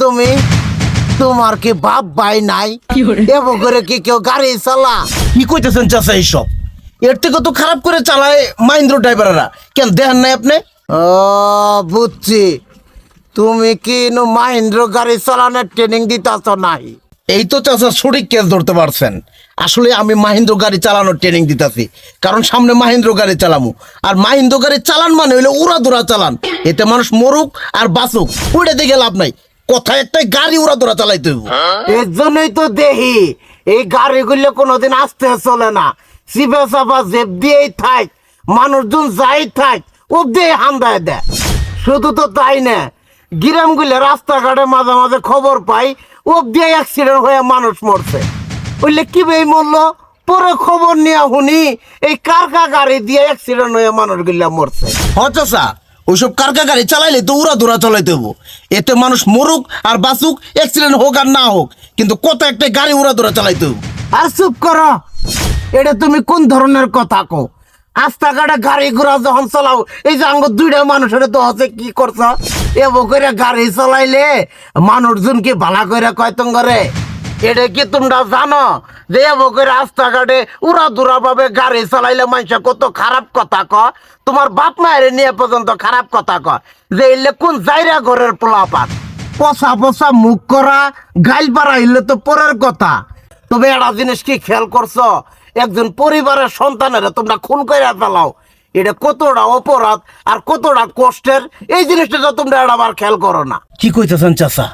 তুমি তোমার কি বাপ ভাই নাই এমন করে কি কেউ গাড়ি চালা কি কইতেছেন চাচা এইসব এর থেকে তো খারাপ করে চালায় মাহিন্দ্র ড্রাইভাররা কেন দেখেন নাই আপনি ও বুঝছি তুমি কি নু মাহিন্দ্র গাড়ি চালানোর ট্রেনিং দিতেছ নাই এই তো চাচা সঠিক কেস ধরতে পারছেন। আসলে আমি মাহিন্দ্র গাড়ি চালানোর ট্রেনিং দিতেছি। কারণ সামনে মাহিন্দ্র গাড়ি চালামু। আর মাহিন্দ্র গাড়ি চালান মানে হইলে উড়া দুরা চালান। এতে মানুষ মরুক আর বাঁচুক। উড়ে দিকে লাভ নাই। কথা একটাই, গাড়ি উড়া চালাইতে এর জন্যই তো দেখি এই গাড়িগুলো কোনোদিন আসতে চলে না। সিপে চাপা জেব দিয়েই থাক। মানুষজন যাই থাক দিয়ে হান্দায় দেয়। শুধু তো তাই না, গ্রামগুলো রাস্তাঘাটে মাঝে মাঝে খবর পাই ও দিয়ে অ্যাক্সিডেন্ট হয়ে মানুষ মরছে। বললে কি ভাই মরলো? পরে খবর নিয়ে শুনি এই কারকা গাড়ি দিয়ে অ্যাক্সিডেন্ট হয়ে মানুষ মানুষগুলা মরছে। হ চাচা ওইসব কারকা গাড়ি চালাইলে তো উড়া দুরা চালাইতে হইব। এতে মানুষ মরুক আর বাঁচুক অ্যাক্সিডেন্ট হোক আর না হোক কিন্তু কত একটা গাড়ি উড়া দুরা চালাইতে হইব। আর চুপ করো। এটা তুমি কোন ধরনের কথা কো রাস্তাঘাটে গাড়ি ঘোড়া যখন চালাও এই যে আঙ্গ দুইটা মানুষের তো হচ্ছে কি করছ? এব করে গাড়ি চালাইলে মানুষজন কি ভালা করে কয়তন করে? এটা কি তোমরা জানো যে এব করে রাস্তাঘাটে উড়া দুরা ভাবে গাড়ি চালাইলে মানুষ কত খারাপ কথা ক তোমার বাপ মায়ের নিয়ে পর্যন্ত খারাপ কথা ক যে এলে কোন জায়গা ঘরের পোলাপাত পচা পচা মুখ করা, গাইল পাড়া হইলে তো পরের কথা। তবে একটা জিনিস কি খেয়াল করছ? একজন পরিবারের সন্তানের তোমরা খুন করে ফেলাও। এটা কতটা অপরাধ আর কতটা কষ্টের? এই জিনিসটা তো তোমরা আবার খেয়াল করো না। কি কইতেছেন চাচা?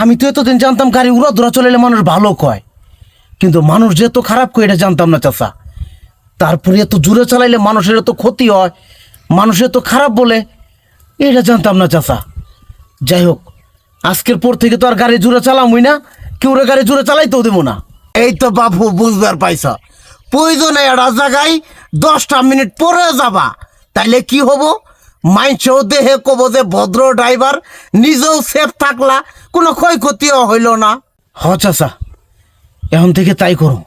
আমি তো এতদিন জানতাম গাড়ি উড়া দুরা চলাইলে মানুষ ভালো কয়। কিন্তু মানুষ যে তো খারাপ কয় এটা জানতাম না চাচা। তারপরে এত জোরে চালাইলে মানুষের এত ক্ষতি হয় মানুষের তো খারাপ বলে এটা জানতাম না চাচা। যাই হোক আজকের পর থেকে তো আর গাড়ি জোরে চালামই না কেউ গাড়ি জোরে চালাইতেও দেবো না। এই তো বাবু বুঝবার পাইছ। প্রয়োজনে একটা জায়গায় দশটা মিনিট পরে যাবা। তাইলে কি হব? মাইনছেও দেহে কব যে ভদ্র ড্রাইভার, নিজেও সেফ থাকলা, কোনো ক্ষয়ক্ষতিও হইল না। হ চাচা, এখন থেকে তাই করো।